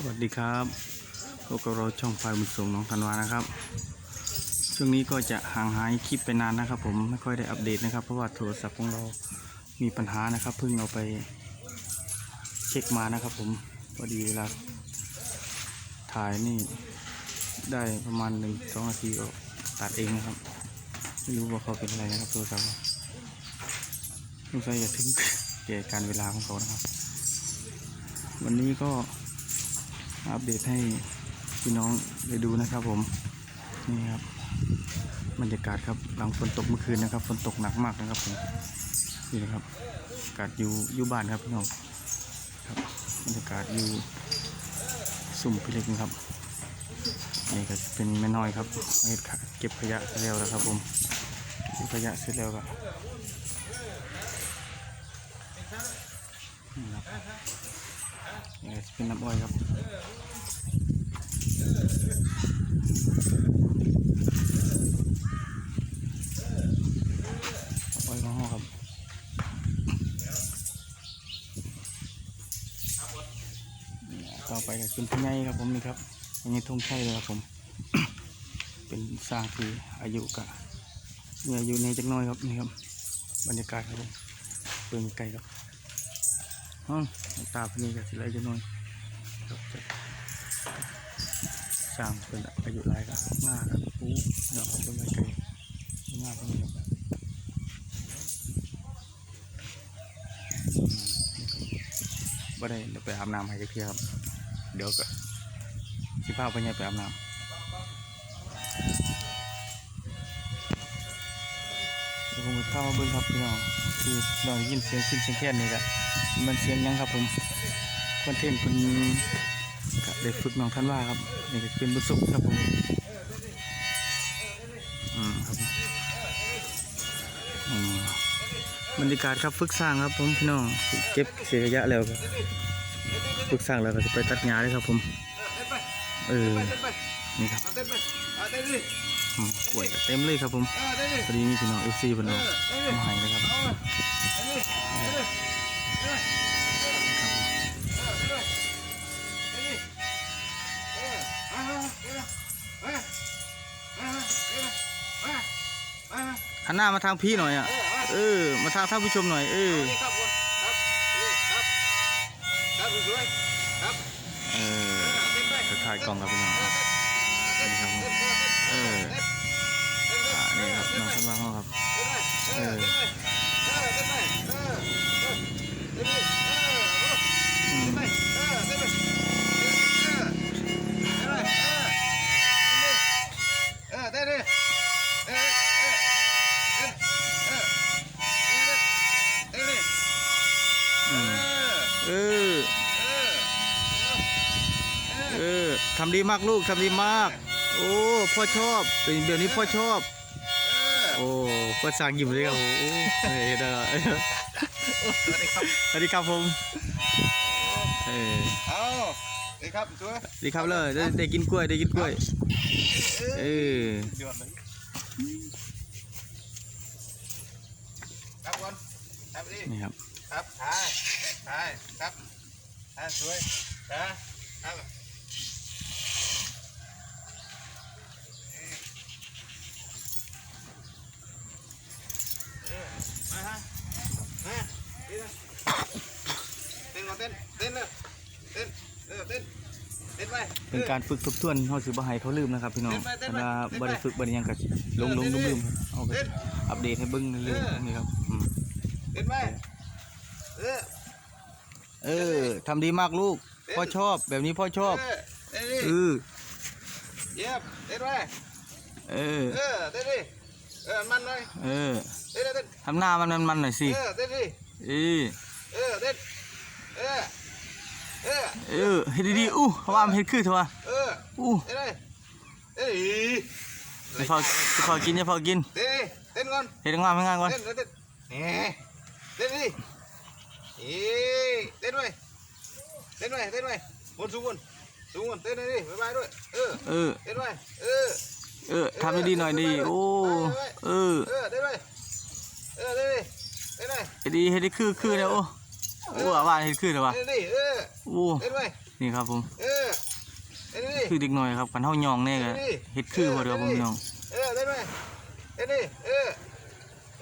สวัสดีครับพบกับเราช่องไฟบุญส่งน้องธันวานะครับ ช่วงนี้ก็จะห่างหายคลิปไปนานนะครับ ผมไม่ค่อยได้อัปเดตนะครับ เพราะว่าโทรศัพท์ของเรามีปัญหานะครับ เพิ่งเอาไปเช็คมานะครับ ผมพอดีเวลาถ่ายนี่ได้ประมาณหนึ่งสองนาทีก็ตัดเองนะครับไม่รู้ว่าเขาเป็นอะไรนะครับโทรศัพท์สงสัยจะถึงแก่การเวลาของเขานะครับ วันนี้ก็ อัปเดตให้พี่น้องได้ดูนะครับผม นี่ครับบรรยากาศครับหลังฝนตกเมื่อคืนนะครับฝนตกหนักมากนะครับผมนี่นะครับอากาศอยู่อยู่บ้านครับพี่น้องครับบรรยากาศอยู่สุ่มพิเล็กนครับนี่ก็จะเป็นแม่น้อยครับเอาเฮ็ดขะเก็บขยะเสร็จแล้วนะครับผมเก็บขยะเสร็จแล้วก็นี่ครับ นี่ก็จะเป็นน้ำอ้อยครับอ้อยของห้อครับต่อไปก็เป็นพี่ใหญ่ครับผมนี่ครับอันนี้ทงชัยเลยครับผม เป็นสร้างที่อายุกะมีอายุในจักหน้อยครับนี่ครับ บรรยากาศครับผมเบิ่งไกลครับห้อง ตาพนี้ก็สิไรจะน้อยครับสร้างเป็นอายุหลายครับมากครับอู้ดอกเขาเป็นไม้ไกลมากเลยครับบ่ได้เดี๋ยวไปอาบน้ำให้เที่ยครับ เดี๋ยวก็สิพาไปเนี่ยไปอาบน้ำผมจะเข้ามาเบิ่งครับพี่น้องคือเราได้ยินเสียงขึ้นเสียงแค่นี้ครับ มันเสียงยังครับผมคอนเทนต์เป็นก็ได้ฝึกน้องท่านว่าครับนี่ก็เป็นบุญสุขครับผมอืมครับอืมบรรยากาศครับฝึกสร้างครับผมพี่น้องเก็บเศษขยะแล้วก็ฝึกสร้างแล้วก็จะไปตัดหญ้าเลยครับผมเออนี่ครับอาเต้นไปเอาเต้นดิอืมกล้วยเต็มเลยครับผมพอดีมีพี่น้องเอฟซีเพิ่นเอามาให้นะครับ หันหน้ามาทางพี่หน่อยอะ เออ มาทางท่านผู้ชมหน่อย เออครับครับครับสวยครับ เออถ่ายกล้องกับพี่น้องนี่ครับเออเออเต้นเต้นอ่านี่ครับน้องสำรางเขาครับ เออ เออเออ เออ ทำดีมากลูก ทำดีมาก โอ้ พ่อชอบเป็นแบบนี้พ่อชอบ โอ้ พ่อสั่งยิ้มเลยครับโอ้โหเฮ้ยได้ สวัสดีครับสวัสดีครับผมเออเอาดีครับสวยสวัสดีครับเลยได้ได้กินกล้วยได้กินกล้วยเออยอดเลยครับก่อนครับดินี่ครับครับถ่ายถ่ายครับถ่ายสวยครับครับมาฮะมา เต้นเต้นก่อนเต้นเต้นเลยเต้นเออเต้นเต้นไปเป็นการฝึกทบทวนเขาสิบ่ให้เขาลืมนะครับ พี่น้องเต้นไปเต้นเวไปลาเต้นไปบ่ได้ฝึกบ่ได้หยังก็ลงลงลืมลืมเอาไปเต้นอัปเดตให้เบิ่งเรื่อยเออๆนี่ครับอืมเต้นไปเออเออทำดีมากลูกเต้นพ่อชอบแบบนี้พ่อชอบเต้นดิเออเยี่ยมเต้นไปเออเออเต้นดิเออมันหน่อยเออเต้นเต้นทำหน้ามันมันๆหน่อยสิเออเต้นดิเออเออเต้นเออเออเออเฮ็ดดีๆอู้ว่ามันเฮ็ดคือเถอะวะเอออู้เต้นเลยเต้นดิจะพอจะพอกินจะพอกินเต้นดิเต้นก่อนเฮ็ดงานให้งานก่อนเต้นเต้นนี่เต้นดิอีเต้นไปเต้นไปเต้นไปบนสูงบนสูงบนเต้นดิบ๊ายบายด้วยเออเออเต้นไปเออเออทำดีๆหน่อยดิโอ้เออเออเต้นไปเออเต้นดิ เต้นไปเฮ็ดดีเฮ็ดดีคือคือแล้วโอ้โอ้ว่าเฮ็ดคือเถอะวะเต้นดิเออโอ้เต้นไปนี่ครับผมเออคือเด็กน้อยครับกันเฮายองแน่ก็เฮ็ดคือบ่เด้อผมพี่น้องเออเต้นด้วยเต้นดิเออ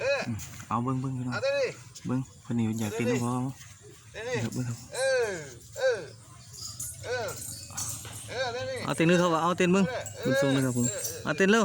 เออเอาเบิ่งเบิ่งพี่น้องเอาเต้นดิเบิ่งเพิ่นนี่อยากเต้นบ่เต้นดิครับเบิ่งครับเออเออเออเออเต้นดิเอาเต้นเลยครับว่าเอาเต้นเบิ่งบุญทรงเลยครับผมเอาเต้นเร็ว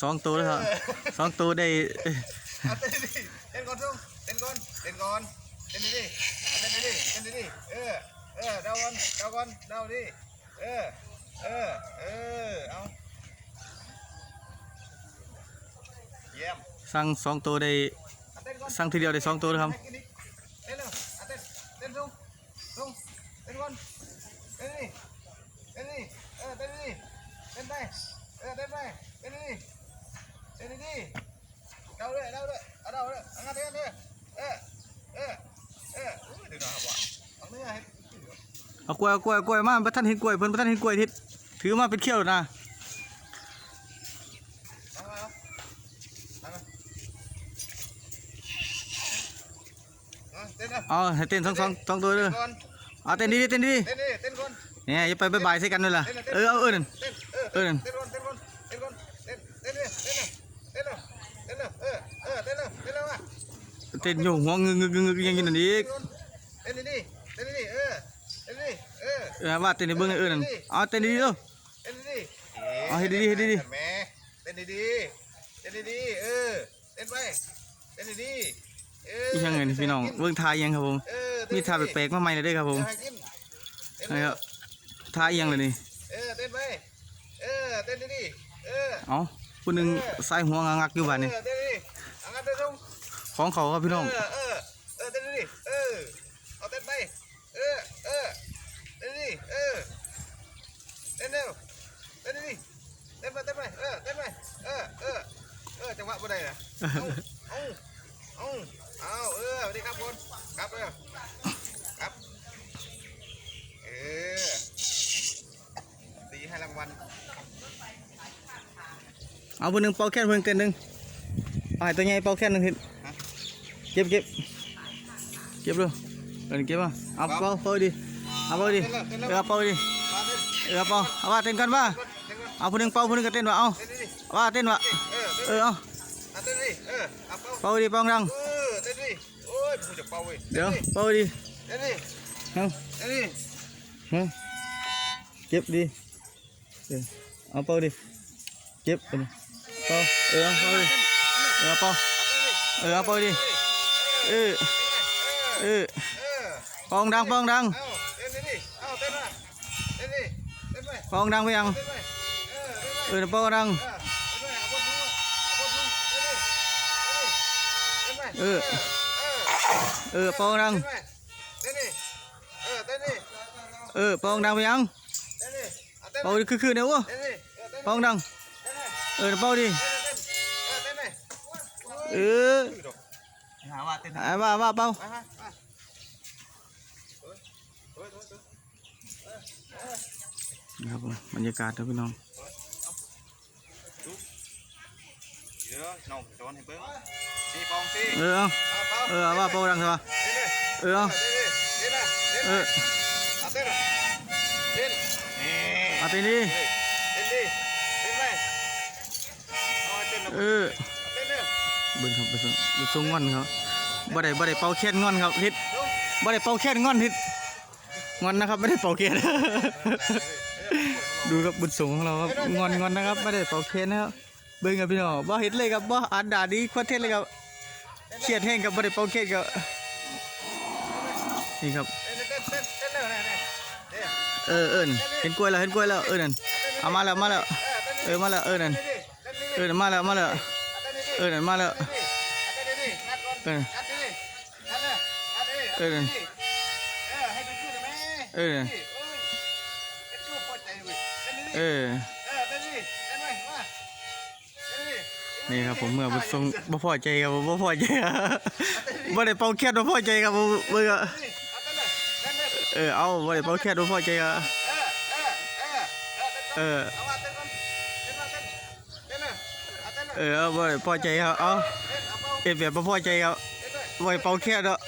สองตัวแล้วครับสองตัวได้เอาเต้นดิเต้นก่อนส่งเต้นก่อนเต้นก่อนเต้นดิเต้นดิเต้นดิเออเออเดาก่อนเดาก่อนเดาดิเออเออเออเอาเยี่ยมสั่งสองตัวได้เอาเต้นก่อนสั่งทีเดียวได้สองตัวแล้วครับให้กินอีกเต้นเร็วเอาเต้นเต้นส่งส่งเต้นก่อนเต้นดิเต้นดิเออเต้นดิเต้นไปเออเต้นไปเต้นดิ เต้นดิเดาด้วยเดาด้วยเอาเดาด้วยเอางั้นเต้นด้วยเออเออเอออุ้ยเดี๋ยวนะครับว่ะเอาเนื้อให้เอากล้วยเอากล้วยเอากล้วยมาบ่ทันเห็นกล้วยเพิ่นบ่ทันเห็นกล้วยทิศถือมาเป็นเขี้ยวแล้วนะเอามาเอาเอามาเอาเต้นนะเอาให้เต้นสองสองสองตัวเด้อก่อนเอาเต้นดีๆเต้นดีเต้นดิเต้นก่อนๆเนี่ยอย่าไปบ๊ายบายใส่กันด้วยล่ะเออเอาเออนั่นเต้นเออเออนั่น เต้นอยู่หัวงึกงึกงึกงึกยังอยู่นั่นอีกเต้นดิเต้นดิเออเต้นดิเออเออว่าเต้นให้เบิ่งให้เออนั่นเอาเต้นดีๆเด้อเต้นดิเอาให้ดีๆให้ดีแม่เต้นดีเต้นดีเออเต้นไปเต้นดีเอออีหยังไงนี่พี่น้องเบิ่งทายยังครับผมเออมีทายแปลกๆมาใหม่เลยเด้อครับผมให้กินเต้นนะครับทายอีหยังเลยนี่เออเต้นไปเออเต้นดีเออเอาผู้หนึงใส่หัวงักๆอยู่บ้านนี่ ของเขาครับพี่น้อง เออเออเออเต้นดิเออเอาเต้นไปเออเออเต้นดิเออเต้นเร็วเต้นดิเต้นไปเต้นไปเออเต้นไปเออเออเออจังหวะบ่ได้นะเอาเอาเอาเอาเออสวัสดีครับคุณครับเออครับเออตีให้รางวัลเอาผู้หนึงเป่าแค่นผู้หนึงเต้นหนึงเอาให้ตัวใหญ่เป่าแค่นหนึงทิศเก็บเก็บเก็บดูเออเก็บมาเอาเป่าเป่าดิเอาเป่าดิเออเอาเป่าดิมาเต้นเออเอาเป่าเอาว่าเต้นกันว่าเต้นก่อนเอาผู้หนึ งเป่าผู้หนึงก็เต้นว่าเอาเต้นดิว่าเต้นว่าเออเออเอาเอาเต้นดิเออเอาเป้าเป่าดิเป่าดังเออเเป้าเว้ยเดี๋ยวเป่าดิเต้นดิเอาเต้นดิเอาเก็บดิเออเอาเป่าดิเก็บเอาดิเป่าเออเอาเป่าดิเออเอาเป่าเออเอาเป่าดิเออเออเออเป่าดังเป่าดังเอาเต้นดิเอาเต้นมาเต้นดิเต้นไปเป่าดังไปยังเต้นไปเออเต้นไปเออเป่าดังเออเต้นไปเอาบนมือเอาบนมือเต้นดิเต้นดิเต้นไปเออเออเออเป่าดังเต้นดิเออเต้นดิเออเป่าดังไปยังเต้นดิเอาเต้นเป่าดิคือคือเนี่ยวะเต้นดิเออเต้นเป่าดังเต้นดิเออเป่าดิเต้นเต้นเออเต้นดิเออ หาว่าเต้น ไอ้ว่าว่าเป่า มาฮะมาเฮ้ยเฮ้ยเฮ้ยเฮ้ย ครับผมบรรยากาศครับพี่น้อง เดี๋ยวน้องสอนให้เบิ่งสีปองสี เออเอา เอาเป่า เออเอาว่าเป่าดังใช่ปะ เต้นเลย เออเอา เต้นเลยเต้นเลย เออ เอาเต้นเลยเต้นนี่ เอาเต้นดิ เต้นดิเต้นไปเอาให้เต้นนะ เออ เอาเต้นเลย เบิ่งครับเบิ่งครับเบิ่งทรงงอนครับ บ่ได้บ่ได้เป่าแค้นงอนครับทิศบ่ได้เป่าแค้นงอนทิศงอนนะครับ ไม่ได้เป่าแค้นดูครับบุญสูงของเราครับงอนงอนนะครับ ไม่ได้เป่าแค้นนะครับเบิ่งครับพี่น้องบ่เห็นเลยครับบ่อ่านด่าดีคอนเทนต์เลยครับเครียดแห้งกับบ่ได้เป่าแค้นครับนี่ครับเต้นเต้นเต้นเต้นเร็วเนี่ยเนี่ยเนี่ยเออเอิเห็นกล้วยแล้วเห็นกล้วยแล้วเออนั่นเอามาแล้วมาแล้วเออมาแล้วเออนั่นเออนั่มาแล้วมาแล้วเออนั่นมาแล้วเออ เออนั่นเออนี่เอ้ยเอ็ดกูพอใจเว้ยเต้นดิเออเออเต้นดิเต้นไปมาเต้นดินี่ครับผมเมื่อบุทรงบ่พอใจครับบ่พอใจครับบ่ได้เป่าแค่บ่พอใจครับเมื่อเต้นดิเอาเต้นเลยเต้นเลยเออเอาบ่ได้เป่าแค่บ่พอใจครับเออเออเออเออเต้นก่อนเออเอามาเต้นก่อนเต้นมาเต้นเต้นเลยเอาเต้นเลยเออเอาบ่ได้พอใจครับเอาเต้นเอาเป่าเอ็ดแบบบ่พอใจครับเต้นเลยบ่ได้เป่าแค่เนาะ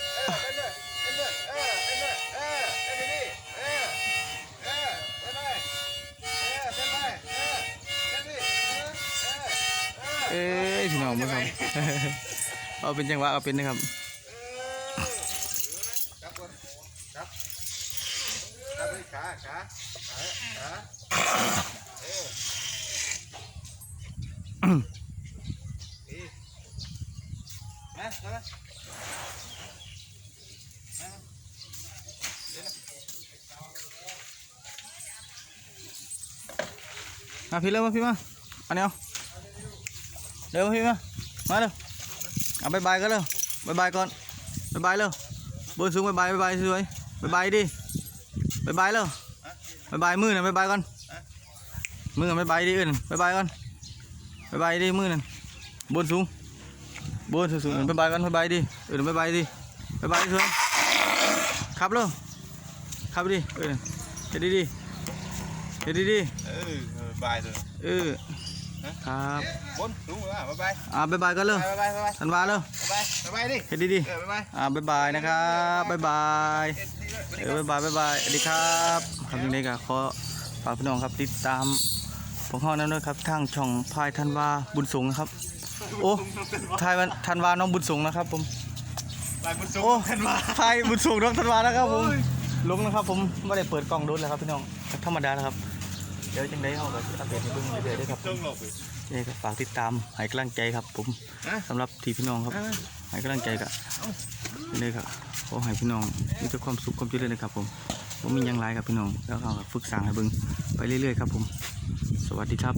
ยพี่น้องบ่ครับ เอาเป็นจังหวะเอาเป็นนะครับครับผมครับครับเลยขาขาขาขาเอออีมามามามาพี่เร็วมาพี่มาอันนี้เอา เร็วพี่มามาเร็วเอาบายบายกันเร็วบายบายก่อนบายบายเร็วบนสูงบายบายบายบายสวยบายบายดิบายบายเร็วบายบายมือหน่อยบายบายก่อนมือบายบายดิอื่นบายบายก่อนบายบายดิมือนั่นบนสูงบนสูงสูงบายบายก่อนบายบายดิอื่นบายบายดิบายบายสวยขับเร็วขับดิอื่นเฮ็ดดีดีเฮ็ดดีดีเออบายเลยเออ ครับบนสูงมาบายบายอ่าบายบายกันเลยบายบายบายบายธันวาเลยบายบายดิเฮ็ดดีดีเออบายบายอ่าบายบายนะครับบายบายเอ็ดดีด้วยเออบายบายบายบายสวัสดีครับครับยังไงก็ขอฝากพี่น้องครับติดตามพวกเขานั่นด้วยครับทางช่องพายธันวาบุญสงครับ โอ้ทายวันธันวาน้องบุญสงนะครับผมบายบนสูงโอ้ทายบุญสงน้องธันวานะครับผมลงนะครับผมไม่ได้เปิดกล้องดูแล้วครับพี่น้องธรรมดาแล้วครับ เดี๋ยวจังได้เขาก็สิอัปเดตให้เบิ่งเรื่อยๆด้วยครับผจ้อมงหลบไปนี่ก็ฝากติดตามให้กำลังใจครับ ผมฮะสำหรับที่พี่น้องครับอ่าให้กำลังใจกับนี่ครับขอให้พี่น้องมีแต่ความสุขความเจริญนะครับ ผมผมมีหยังไรครับพี่น้องแล้วก็ฝึกสร้างให้เบิ่งไปเรื่อยๆครับ ผม สวัสดีครับ